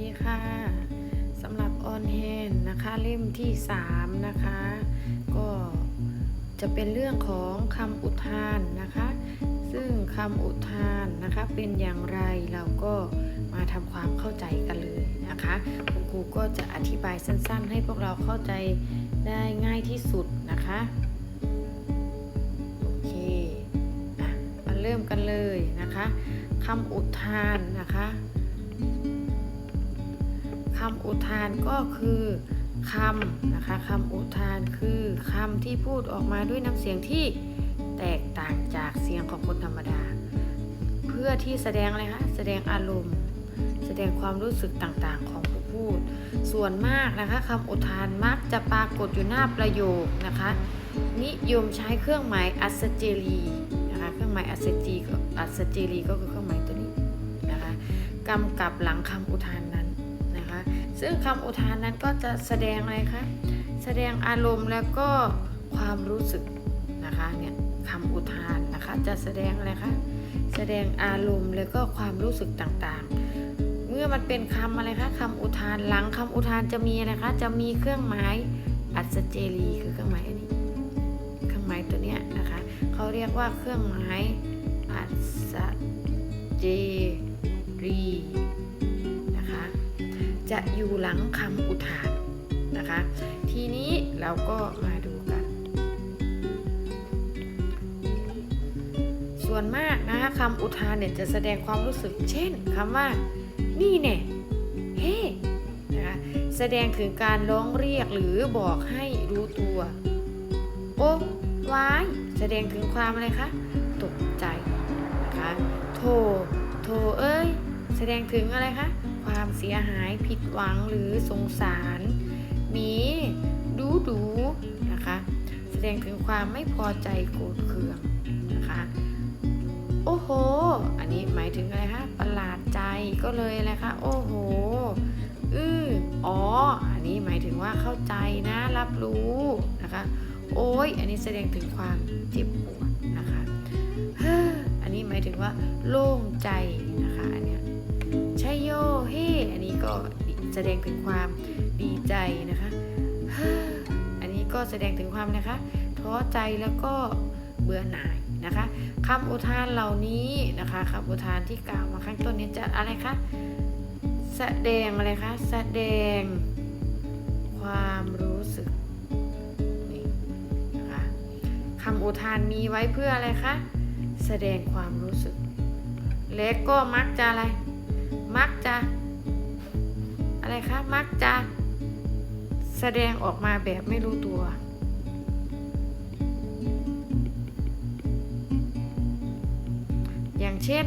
ดีค่ะสำหรับออนแฮนนะคะเล่มที่ 3 นะคะ ก็จะเป็นเรื่องของคำอุทานนะคะ ซึ่งคำอุทานนะคะเป็นอย่างไรเราก็มาทำความเข้าใจกันเลยนะคะคุณครูก็จะอธิบายสั้นๆ ให้พวกเราเข้าใจได้ง่ายที่สุดนะคะโอเคอะมาเริ่มกันเลยนะคะคำอุทานนะคะ คำอุทานก็คือคำนะคะคำอุทานคือคำที่พูดออกมาด้วยน้ำเสียงที่แตกต่างจากเสียงของคนธรรมดา เพื่อที่แสดงอะไรคะแสดงอารมณ์ แสดงความรู้สึกต่างๆของผู้พูด ส่วนมากนะคะคำอุทานมักจะปรากฏอยู่หน้าประโยคนะคะ นิยมใช้เครื่องหมายอัศเจรีนะคะเครื่องหมายอัศจีก็อัศเจรีก็คือเครื่องหมายตัวนี้นะคะกำกับหลังคำอุทาน ซึ่งคำอุทานนั้นก็จะแสดงอะไรคะ แสดงอารมณ์แล้วก็ความรู้สึกนะคะเนี่ยคำอุทานนะคะจะแสดงอะไรคะ แสดงอารมณ์แล้วก็ความรู้สึกต่างๆ เมื่อมันเป็นคำอะไรคะคำอุทานหลังคำอุทานจะมีอะไรคะ จะมีเครื่องหมายอัศเจรีคือเครื่องหมายอันนี้ เครื่องหมายตัวเนี้ยนะคะเขาเรียกว่าเครื่องหมายอัศเจรี จะอยู่หลังคำอุทานนะคะ ทีนี้เราก็มาดูกัน ส่วนมากนะคะคำอุทานเนี่ยจะแสดงความรู้สึก เช่นคำว่า นี่แน่เฮ้นะคะแสดงถึงการร้องเรียกหรือบอกให้รู้ตัว โอ้วายแสดงถึงความอะไรคะตกใจนะคะโทโทเอ้ย แสดงถึงอะไรคะ เสียหายผิดหวังหรือสงสารหมีดูดูนะคะ แสดงถึงความไม่พอใจโกรธเคืองนะคะ โอ้โห อันนี้หมายถึงอะไรคะประหลาดใจก็เลยอะไรคะโอ้โหอืออ๋อ อันนี้หมายถึงว่าเข้าใจนะรับรู้นะคะ โอ้ย อันนี้แสดงถึงความเจ็บปวดนะคะเฮ้ออันนี้หมายถึงว่าโล่งใจนะคะอันเนี้ย ชัยโยเฮอันนี้ก็แสดงถึงความดีใจนะคะออันนี้ก็แสดงถึงความนะคะท้อใจแล้วก็เบื่อหน่ายนะคะคำอุทานเหล่านี้นะคะคำอุทานที่กล่าวมาข้างต้นนี้จะอะไรคะแสดงอะไรคะแสดงความรู้สึกนี่นะคะคำอุทานมีไว้เพื่ออะไรคะแสดงความรู้สึก และก็มักจะอะไร มักจะอะไรคะมักจะแสดงออกมาแบบไม่รู้ตัว อย่างเช่น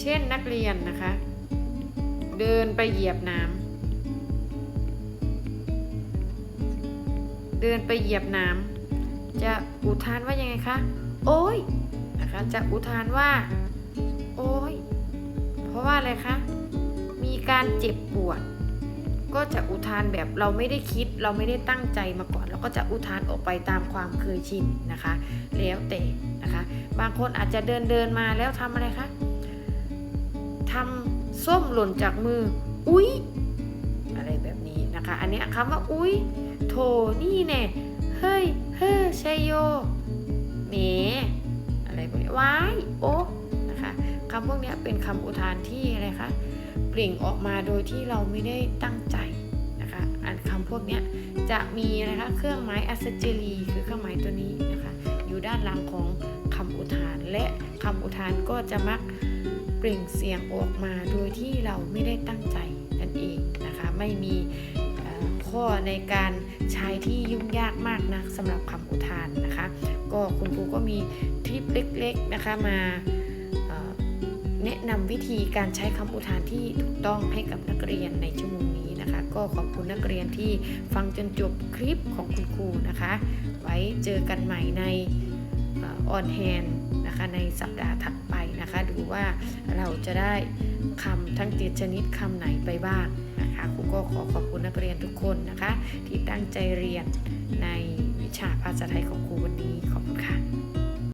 เช่นนักเรียนนะคะ เดินไปเหยียบน้ำเดินไปเหยียบน้ำจะอุทานว่ายังไงคะ โอ้ยนะคะ จะอุทานว่า โอ้ย ราะว่าอะไรคะ มีการเจ็บปวด ก็จะอุทานแบบเราไม่ได้คิด เราไม่ได้ตั้งใจมาก่อน เราก็จะอุทานออกไปตามความเคยชินนะคะ แล้วแต่นะคะ บางคนอาจจะเดินเดินมาแล้วทำอะไรคะทำส้มหล่นจากมือ อุ๊ย อะไรแบบนี้นะคะ อันนี้ยคำว่าอุ๊ยโถนี่แน่เฮ้ย เฮ้ยชัยโยเมอะไรพวกนี้ว้ายโอ้นะำพวกนี้เป็นคำอุทานที่อะไรคะเปล่งออกมาโดยที่เราไม่ได้ตั้งใจนะคะอันคำพวกนี้จะมีนะคะเครื่องหมายอัศเจรีคือเครื่องหมายตัวนี้นะคะอยู่ด้านหลังของคำอุทาน และคำอุทานก็จะมักเปล่งเสียงออกมาโดยที่เราไม่ได้ตั้งใจนั่นเองนะคะไม่มีข้อในการใช้ที่ยุ่งยากมากนะสำหรับคำอุทานนะคะ ก็คุณครูก็มีทริปเล็ก ๆนะคะมา แนะนำวิธีการใช้คำอุทานที่ถูกต้องให้กับนักเรียนในชั่วโมงนี้นะคะ ก็ขอบคุณนักเรียนที่ฟังจนจบคลิปของคุณครูนะคะ ไว้เจอกันใหม่ในออนแฮนนะคะในสัปดาห์ถัดไปนะคะ ดูว่าเราจะได้คำทั้งเจ็ดชนิดคำไหนไปบ้างนะคะครูก็ขอขอบคุณนักเรียนทุกคนนะคะ ที่ตั้งใจเรียนในวิชาภาษาไทยของครูวันนี้ขอบคุณค่ะ